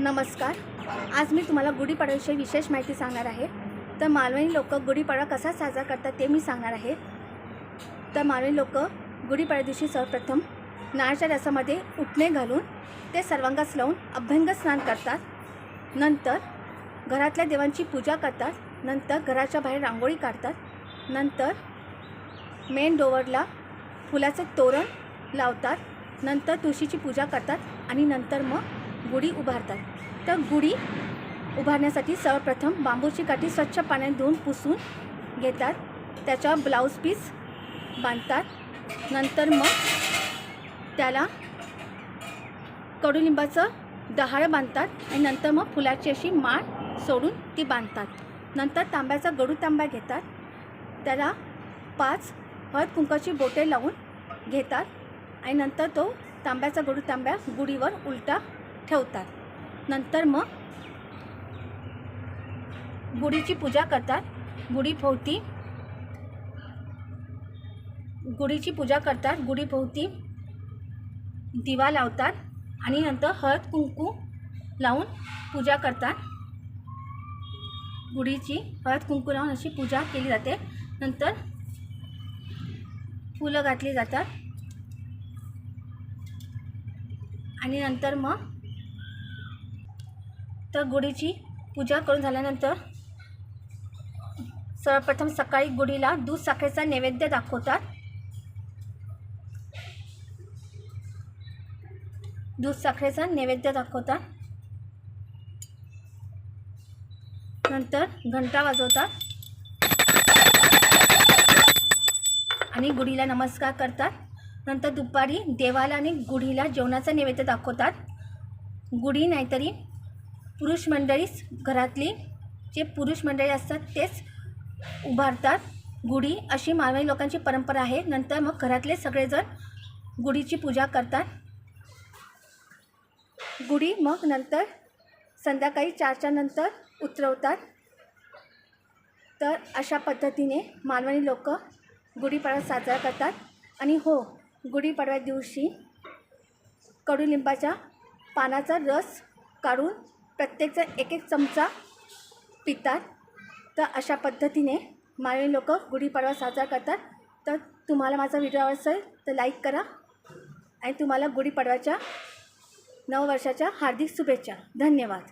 नमस्कार. आज मी तुम्हाला गुढीपाडव्याविषयी विशेष माहिती सांगणार आहे. तर मालवणी लोक गुढीपाडवा कसा साजरा करतात ते मी सांगणार आहे. तर मालवणी लोक गुढीपाडव्या दिवशी सर्वप्रथम नारळच्या रसामध्ये उठणे घालून ते सर्वांगास लावून अभ्यंग स्नान करतात. नंतर घरातल्या देवांची पूजा करतात. नंतर घराच्या बाहेर रांगोळी काढतात. नंतर मेन डोवरला फुलाचे तोरण लावतात. नंतर तुळशीची पूजा करतात आणि नंतर मग गुढी उभारतात. तर गुढी उभारण्यासाठी सर्वप्रथम बांबूची काठी स्वच्छ पाण्यात धुवून पुसून घेतात. त्याच्यावर ब्लाऊज पीस बांधतात. नंतर मग त्याला कडुलिंबाचं डहाळं बांधतात आणि नंतर मग फुलाची अशी माळ सोडून ती बांधतात. नंतर तांब्याचा गडू तांब्या घेतात. त्याला पाच हळद कुंकाची बोटे लावून घेतात आणि नंतर तो तांब्याचा गडू तांब्या गुढीवर उलटा ठेवतात. नंतर मग गुढीची पूजा करतात. गुढीभोवती गुढीची पूजा करतात. गुढीभोवती दिवा लावतात आणि नंतर हळद कुंकू लावून पूजा करतात. गुढीची हळद कुंकू लावून अशी पूजा केली जाते. नंतर फुलं घातली जातात. आणि नंतर मग तर गुढीची पूजा करून झाल्यानंतर सर्वप्रथम सकाळी गुढीला दूध साखरेचा नैवेद्य दाखवतात. दूध साखरेचा नैवेद्य दाखवतात. नंतर घंटा वाजवतात. आणि गुढीला नमस्कार करतात. नंतर दुपारी देवाला आणि गुढीला जेवणाचा नैवेद्य दाखवतात. गुढी नाहीतरी पुरुष मंडळीच घरातली जे पुरुष मंडळी असतात तेच उभारतात गुढी. अशी मालवणी लोकांची परंपरा आहे. नंतर मग घरातले सगळेजण गुढीची पूजा करतात. गुढी मग नंतर संध्याकाळी चारच्या नंतर उतरवतात. तर अशा पद्धतीने मालवणी लोक गुढीपाडवा साजरा करतात. आणि हो गुढीपाडव्या दिवशी कडुलिंबाच्या पानाचा रस काढून प्रत्येकजण एक एक चमचा पितात. तर अशा पद्धतीने माळी लोक गुढीपाडवा साजरा करतात. तर तुम्हाला माझा व्हिडिओ आवडत असेल तर लाईक करा आणि तुम्हाला गुढीपाडव्याच्या नववर्षाच्या हार्दिक शुभेच्छा. धन्यवाद.